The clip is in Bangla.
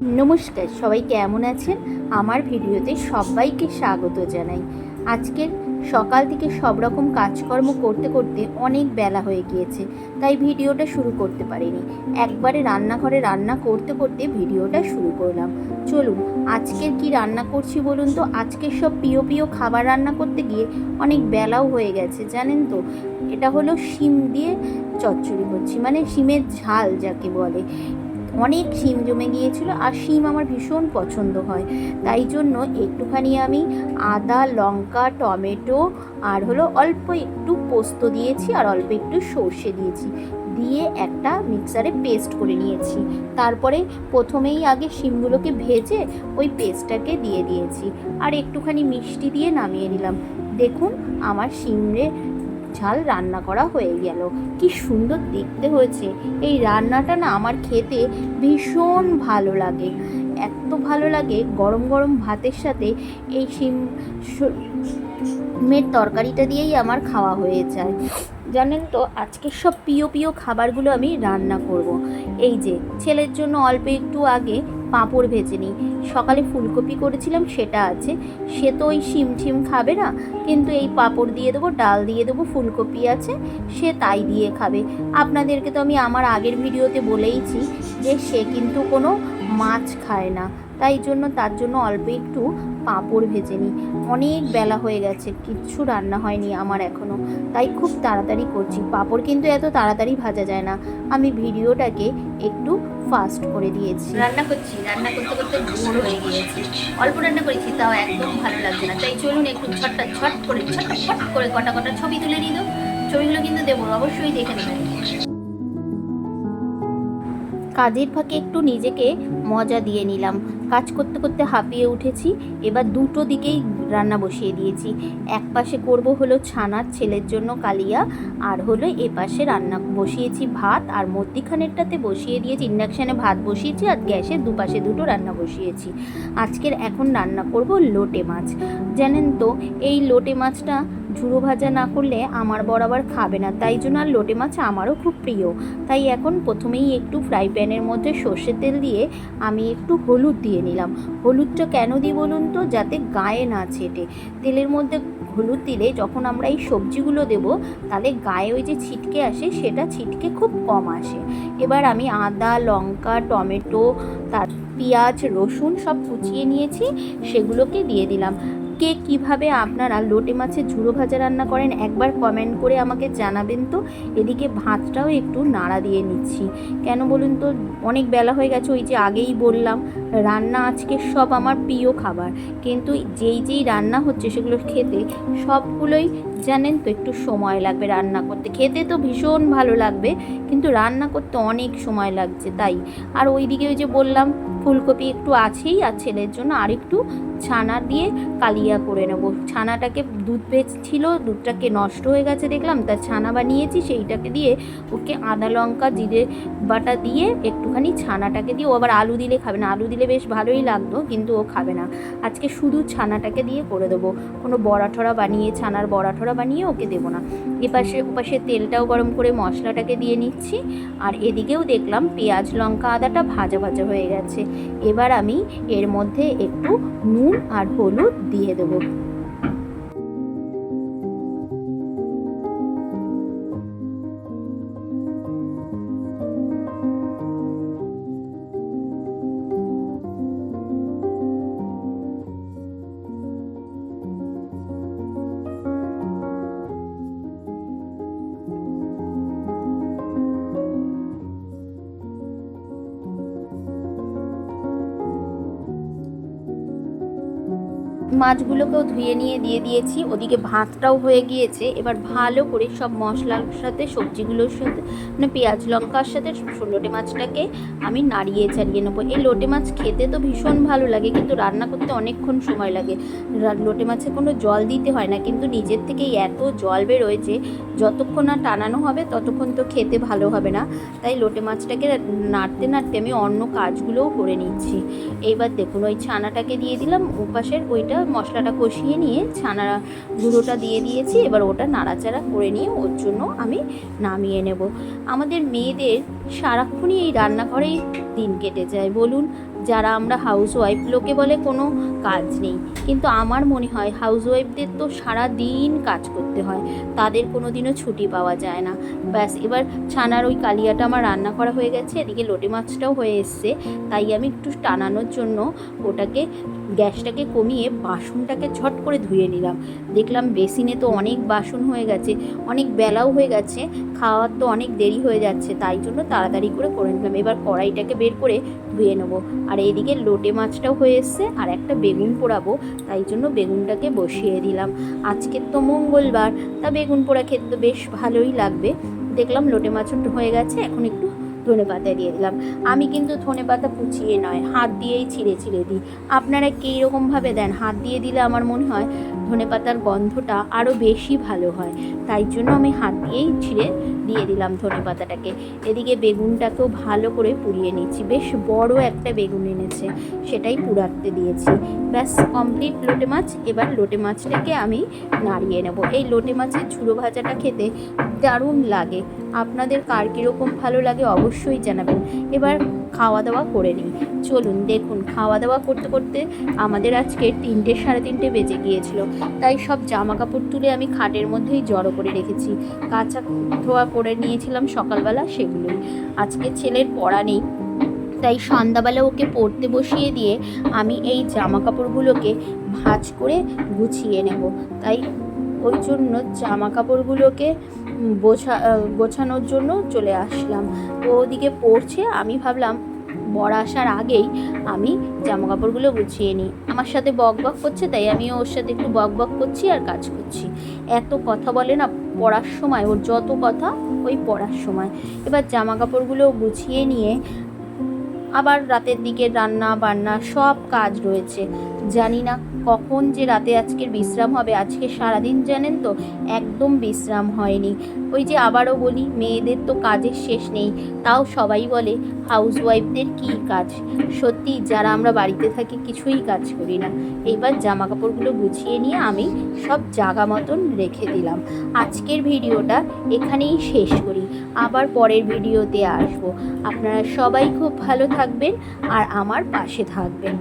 নমস্কার, সবাই কেমন আছেন? আমার ভিডিওতে সবাইকে স্বাগত জানাই। আজকের সকাল থেকে সব রকম কাজকর্ম করতে করতে অনেক বেলা হয়ে গিয়েছে, তাই ভিডিওটা শুরু করতে পারিনি। একবারে রান্নাঘরে রান্না করতে করতে ভিডিওটা শুরু করলাম। চলুন, আজকের কি রান্না করছি বলুন তো? আজকের সব প্রিয় প্রিয় খাবার রান্না করতে গিয়ে অনেক বেলাও হয়ে গেছে, জানেন তো? এটা হলো শিম দিয়ে চচ্চড়ি করছি মানে শিমের ঝাল যাকে বলে। অনেক শিম জমে গিয়েছিল আর শিম আমার ভীষণ পছন্দ হয়। তাই জন্য একটুখানি আমি আদা, লঙ্কা, টমেটো আর হলো অল্প একটু পোস্ত দিয়েছি আর অল্প একটু সর্ষে দিয়েছি। দিয়ে একটা মিক্সারে পেস্ট করে নিয়েছি। তারপরে প্রথমেই আগে শিমগুলোকে ভেজে ওই পেস্টটাকে দিয়ে দিয়েছি। আর একটুখানি মিষ্টি দিয়ে নামিয়ে নিলাম। দেখুন, আমার শিমরে ঝাল রান্না করা হয়ে গেল। কি সুন্দর দেখতে হয়েছে। এই রান্নাটা না আমার খেতে ভীষণ ভালো লাগে। এত ভালো লাগে গরম গরম ভাতের সাথে এই শিম মের তরকারিটা দিয়েই আমার খাওয়া হয়ে যায়। জানেন তো, আজকে সব প্রিয় প্রিয় খাবারগুলো আমি রান্না করব। এই যে, ছেলের জন্য অল্প একটু আগে পাঁপড় ভেজে নিই। সকালে ফুলকপি করেছিলাম, সেটা আছে। সে তো ওই শিম ঠিম খাবে না, কিন্তু এই পাঁপড় দিয়ে দেবো, ডাল দিয়ে দেবো, ফুলকপি আছে, সে তাই দিয়ে খাবে। আপনাদেরকে তো আমি আমার আগের ভিডিওতে বলেইছি যে সে কিন্তু কোনো মাছ খায় না। তাই জন্য তার জন্য অল্প একটু পাঁপড় ভেজে নিই। অনেক বেলা হয়ে গেছে, কিচ্ছু রান্না হয়নি আমার এখনও তাই খুব তাড়াতাড়ি করছি। পাঁপড় কিন্তু এত তাড়াতাড়ি ভাজা যায় না। আমি ভিডিওটাকে একটু ফাস্ট করে দিয়েছি। রান্না করছি, রান্না করতে করতে বোর হয়ে গিয়েছি। অল্প রান্না করেছি, তাও একদম ভালো লাগছে না। তাই চলুন একটু ছটটা ছট করে ছট করে কটা কটা ছবি তুলে তো। ছবিগুলো কিন্তু দেবো, অবশ্যই দেখে নেবেন। কাজের ফাঁকে একটু নিজেকে মজা দিয়ে নিলাম। কাজ করতে করতে হাঁপিয়ে উঠেছি। এবার দুটো দিকেই রান্না বসিয়ে দিয়েছি। এক পাশে করব হলো ছানার ছেলের জন্য কালিয়া, আর হলো এ পাশে রান্না বসিয়েছি ভাত, আর মধ্যিখানেরটাতে বসিয়ে দিয়েছি, ইন্ডাকশানে ভাত বসিয়েছি, আর গ্যাসে দুপাশে দুটো রান্না বসিয়েছি। আজকের এখন রান্না করব লোটে মাছ। জানেন তো, এই লোটে মাছটা ঝুড়ো ভাজা না করলে আমার বরাবর খাবে না। তাই জন্য আর লোটে মাছ আমারও খুব প্রিয়। তাই এখন প্রথমেই একটু ফ্রাই প্যানের মধ্যে সর্ষের তেল দিয়ে আমি একটু হলুদ দিয়ে নিলাম। হলুদটা কেন দিই বলুন তো? যাতে গায়ে না ছেটে। তেলের মধ্যে হলুদ দিলে যখন আমরা এই সবজিগুলো দেব, তাহলে গায়ে ওই যে ছিটকে আসে, সেটা ছিটকে খুব কম আসে। এবার আমি আদা, লঙ্কা, টমেটো, তার পেঁয়াজ, রসুন সব কুচিয়ে নিয়েছি, সেগুলোকে দিয়ে দিলাম। কে কীভাবে আপনারা লোটে মাছের ঝুড়ো ভাজা রান্না করেন একবার কমেন্ট করে আমাকে জানাবেন তো। এদিকে ভাতটাও একটু নাড়া দিয়ে নিচ্ছি। কেন বলুন তো, অনেক বেলা হয়ে গেছে, ওই যে আগেই বললাম, রান্না আজকে সব আমার প্রিয় খাবার। কিন্তু যেই যেই রান্না হচ্ছে সেগুলো খেতে সবগুলোই জানেন তো, একটু সময় লাগবে রান্না করতে। খেতে তো ভীষণ ভালো লাগবে, কিন্তু রান্না করতে অনেক সময় লাগছে, তাই। আর ওইদিকে ওই যে বললাম, ফুলকপি একটু আছেই, আর ছেলের জন্য আরেকটু ছানা দিয়ে কালিয়া করে নেব। ছানাটাকে দুধ ছিল দুধটাকে নষ্ট হয়ে গেছে দেখলাম, তা ছানা বানিয়েছি, সেইটাকে দিয়ে ওকে আদা লঙ্কা, জিরে বাটা দিয়ে একটুখানি ছানাটাকে দিয়ে, ও আবার আলু দিলে খাবে না। আলু দিলে বেশ ভালোই লাগতো, কিন্তু ও খাবে না। আজকে শুধু ছানাটাকে দিয়ে করে দেবো। কোনো বড়া ঠরা বানিয়ে, ছানার বড়া বানিয়ে ওকে দেবো না। এপাশে, ওপাশে তেলটাও গরম করে মশলাটাকে দিয়ে নিচ্ছি, আর এদিকেও দেখলাম পেঁয়াজ, লঙ্কা, আদাটা ভাজা ভাজা হয়ে গেছে। এবার আমি এর মধ্যে একটু নুন আর হলুদ দিয়ে দেবো। মাছগুলোকেও ধুয়ে নিয়ে দিয়ে দিয়েছি। ওদিকে ভাতটাও হয়ে গিয়েছে। এবার ভালো করে সব মশলার সাথে, সবজিগুলোর সাথে মানে পেঁয়াজ লঙ্কার সাথে লোটে মাছটাকে আমি নাড়িয়ে চাড়িয়ে নেব। এই লোটে মাছ খেতে তো ভীষণ ভালো লাগে, কিন্তু রান্না করতে অনেকক্ষণ সময় লাগে। লোটে মাছে কোনো জল দিতে হয় না, কিন্তু নিজের থেকেই এত জল বেরোয় যে যতক্ষণ না টানানো হবে ততক্ষণ তো খেতে ভালো হবে না। তাই লোটে মাছটাকে নাড়তে নাড়তে আমি অন্য কাজগুলোও করে নিচ্ছি। এইবার দেখুন, ওই ছানাটাকে দিয়ে দিলাম, ওপাশের ওইটা মশলাটা কষিয়ে নিয়ে ছানা গুঁড়োটা দিয়ে দিয়েছি। এবার ওটা নাড়াচাড়া করে নিয়ে ওর জন্য আমি নামিয়ে নেব। আমাদের মেয়েদের সারাক্ষণই এই রান্নাঘরেই দিন কেটে যায়। বলুন যারা আমরা হাউস ওয়াইফ লোকে বলে কোনো কাজ নেই। কিন্তু আমার মনে হয় হাউস ওয়াইফদের তো সারা দিন কাজ করতে হয়। তাদের কোনো দিনও ছুটি পাওয়া যায় না। ব্যাস, এবার ছানার ওই কালিয়াটা আমার রান্না করা হয়ে গেছে, এদিকে লোটে মাছটাও হয়ে এসছে। তাই আমি একটু টানানোর জন্য ওটাকে, গ্যাসটাকে কমিয়ে বাসনটাকে ঝট করে ধুয়ে নিলাম। দেখলাম বেসিনে তো অনেক বাসন হয়ে গেছে, অনেক বেলাও হয়ে গেছে, খাওয়ার তো অনেক দেরি হয়ে যাচ্ছে, তাই জন্য তাড়াতাড়ি করে করে নিলাম। এবার কড়াইটাকে বের করে ধুয়ে নেব। আর এইদিকে লোটে মাছটাও হয়ে এসছে আর একটা বেগুন পোড়াবো, তাই জন্য বেগুনটাকে বসিয়ে দিলাম। আজকের তো মঙ্গলবার, তা বেগুন পোড়া খেতে তো বেশ ভালোই লাগবে। দেখলাম লোটে মাছ হয়ে গেছে, এখন একটু ধনে পাতা দিয়ে দিলাম। আমি কিন্তু ধনে পাতা কুচিয়ে নয়, হাত দিয়েই ছিঁড়ে ছিঁড়ে দিই। আপনারা কী রকমভাবে দেন? হাত দিয়ে দিলে আমার মনে হয় ধনে পাতার গন্ধটা আরও বেশি ভালো হয়। তাই জন্য আমি হাত দিয়েই ছিঁড়ে দিয়ে দিলাম ধনে পাতাটাকে এদিকে বেগুনটাকেও ভালো করে পুড়িয়ে নিচ্ছি। বেশ বড় একটা বেগুন এনেছে, সেটাই পুড়াতে দিয়েছি। ব্যাস কমপ্লিট লোটে মাছ। এবার লোটে মাছটাকে আমি নাড়িয়ে নেব। এই লোটে মাছের ঝুড়ো ভাজাটা খেতে দারুণ লাগে। আপনাদের কার কীরকম ভালো লাগে অবশ্যই জানাবেন। এবার খাওয়া দাওয়া করে নিই। চলুন, দেখুন খাওয়া দাওয়া করতে করতে আমাদের আজকে তিনটে সাড়ে তিনটে বেজে গিয়েছিল। তাই সব জামা কাপড় তুলে আমি খাটের মধ্যেই জড়ো করে রেখেছি। কাঁচা ধোয়া করে নিয়েছিলাম সকালবেলা সেগুলোই। আজকে ছেলের পড়া নেই। তাই সন্ধ্যাবেলা ওকে পড়তে বসিয়ে দিয়ে আমি এই জামা কাপড়গুলোকে ভাঁজ করে গুছিয়ে নেব। তাই ওই জন্য জামা কাপড়গুলোকে বোঝা গোছানোর জন্য চলে আসলাম। ও ওদিকে পড়ছে, আমি ভাবলাম, বর আসার আগেই আমি জামা কাপড়গুলো গুছিয়ে নিই। আমার সাথে বক বক করছে, তাই আমি ওর সাথে একটু বক বক করছি আর কাজ করছি। এত কথা বলে না, পড়ার সময়, ওর যত কথা, ওই পড়ার সময়। এবার জামা কাপড়গুলো গুছিয়ে নিয়ে আবার রাতের দিকে রান্না বান্না সব কাজ রয়েছে। জানি না কখন যে রাতে আজকের বিশ্রাম হবে, আজকে সারাদিন জানেন তো, একদম বিশ্রাম হয়নি। ওই যে আবারও বলি, মেয়েদের তো কাজের শেষ নেই, তাও সবাই বলে হাউস ওয়াইফদের কী কাজ? সত্যি যারা আমরা বাড়িতে থাকি কিছুই কাজ করি না। এইবার জামা কাপড়গুলো গুছিয়ে নিয়ে আমি সব জাগা মতন রেখে দিলাম। আজকের ভিডিওটা এখানেই শেষ করি। আবার পরের ভিডিওতে আসব। আপনারা সবাই খুব ভালো থাকবেন আর আমার পাশে থাকবেন।